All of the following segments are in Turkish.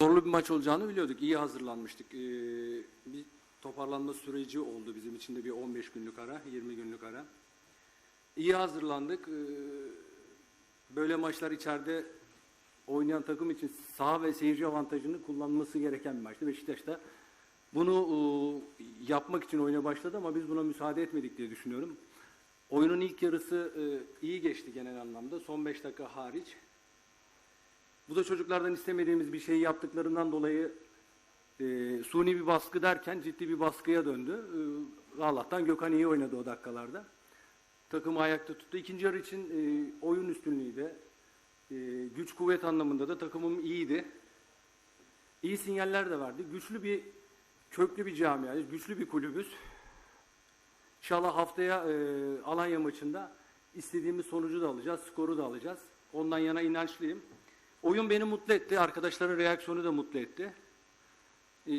Zorlu bir maç olacağını biliyorduk. İyi hazırlanmıştık. Ee, bir toparlanma süreci oldu bizim için de bir 15 günlük ara, 20 günlük ara. İyi hazırlandık. Ee, böyle maçlar içeride oynayan takım için saha ve seyirci avantajını kullanması gereken bir maçtı. Beşiktaş da bunu e, yapmak için oyuna başladı ama biz buna müsaade etmedik diye düşünüyorum. Oyunun ilk yarısı e, iyi geçti genel anlamda. Son 5 dakika hariç. Bu da çocuklardan istemediğimiz bir şeyi yaptıklarından dolayı e, suni bir baskı derken ciddi bir baskıya döndü. E, Allah'tan Gökhan iyi oynadı o dakikalarda. Takımı ayakta tuttu. İkinci yarı için e, oyun üstünlüğü de e, güç kuvvet anlamında da takımım iyiydi. İyi sinyaller de verdi. Güçlü bir köklü bir camiayız, güçlü bir kulübüz. İnşallah haftaya e, Alanya maçında istediğimiz sonucu da alacağız, skoru da alacağız. Ondan yana inançlıyım. Oyun beni mutlu etti, arkadaşların reaksiyonu da mutlu etti. E,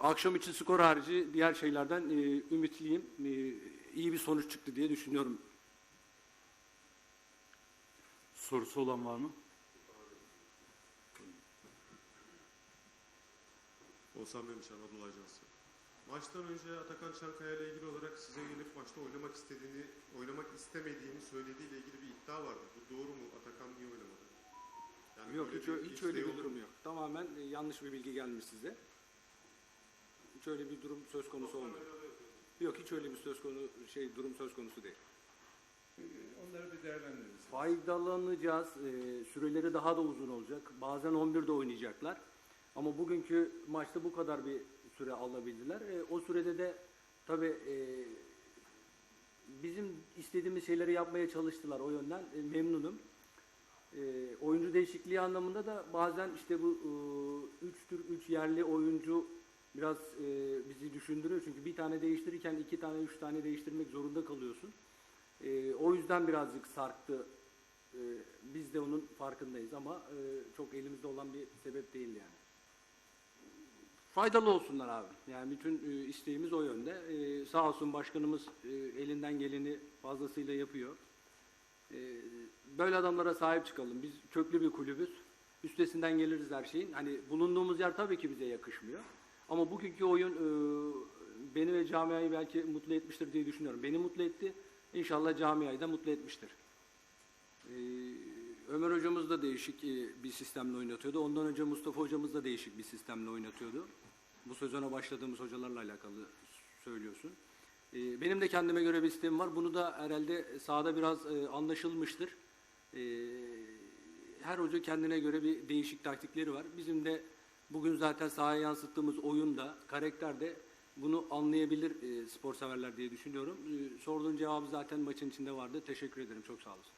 akşam için skor harici diğer şeylerden e, ümitliyim. E, iyi bir sonuç çıktı diye düşünüyorum. Sorusu olan var mı? Oğuzhan Memiş Anadolu Ajansı. Maçtan önce Atakan Çankaya ile ilgili olarak size gelip maçta oynamak istediğini, oynamak istemediğini söylediğiyle ilgili bir iddia vardı. Bu doğru mu? Atakan niye oynamadı? Yani Yok hiç, ö- hiç öyle bir durum yok. Tamamen e, yanlış bir bilgi gelmiş size. Hiç öyle bir durum söz konusu olmadı. Yok hiç öyle bir söz konu şey durum söz konusu değil. Onları bir değerlendiririz. Faydalanacağız. E, süreleri daha da uzun olacak. Bazen 11'de oynayacaklar. Ama bugünkü maçta bu kadar bir süre alabildiler. E, o sürede de tabii e, bizim istediğimiz şeyleri yapmaya çalıştılar. O yönden e, memnunum. E, oyuncu değişikliği anlamında da bazen işte bu 3 tür 3 yerli oyuncu biraz e, bizi düşündürüyor. Çünkü bir tane değiştirirken iki tane üç tane değiştirmek zorunda kalıyorsun. E, o yüzden birazcık sarktı. E, biz de onun farkındayız ama e, çok elimizde olan bir sebep değil yani. Faydalı olsunlar abi. Yani bütün e, isteğimiz o yönde. E, sağ olsun başkanımız e, elinden geleni fazlasıyla yapıyor. E, böyle adamlara sahip çıkalım. Biz köklü bir kulübüz. Üstesinden geliriz her şeyin. Hani bulunduğumuz yer tabii ki bize yakışmıyor. Ama bugünkü oyun e, beni ve camiayı belki mutlu etmiştir diye düşünüyorum. Beni mutlu etti. İnşallah camiayı da mutlu etmiştir. Ee, Ömer hocamız da değişik e, bir sistemle oynatıyordu. Ondan önce Mustafa hocamız da değişik bir sistemle oynatıyordu. Bu sezona başladığımız hocalarla alakalı söylüyorsun. Ee, Benim de kendime göre bir sistemim var. Bunu da herhalde sahada biraz e, anlaşılmıştır. Ee, Her hoca kendine göre bir değişik taktikleri var. Bizim de bugün zaten sahaya yansıttığımız oyunda, karakterde bunu anlayabilir e, spor severler diye düşünüyorum. Ee, Sorduğun cevabı zaten maçın içinde vardı. Teşekkür ederim. Çok sağ olasın.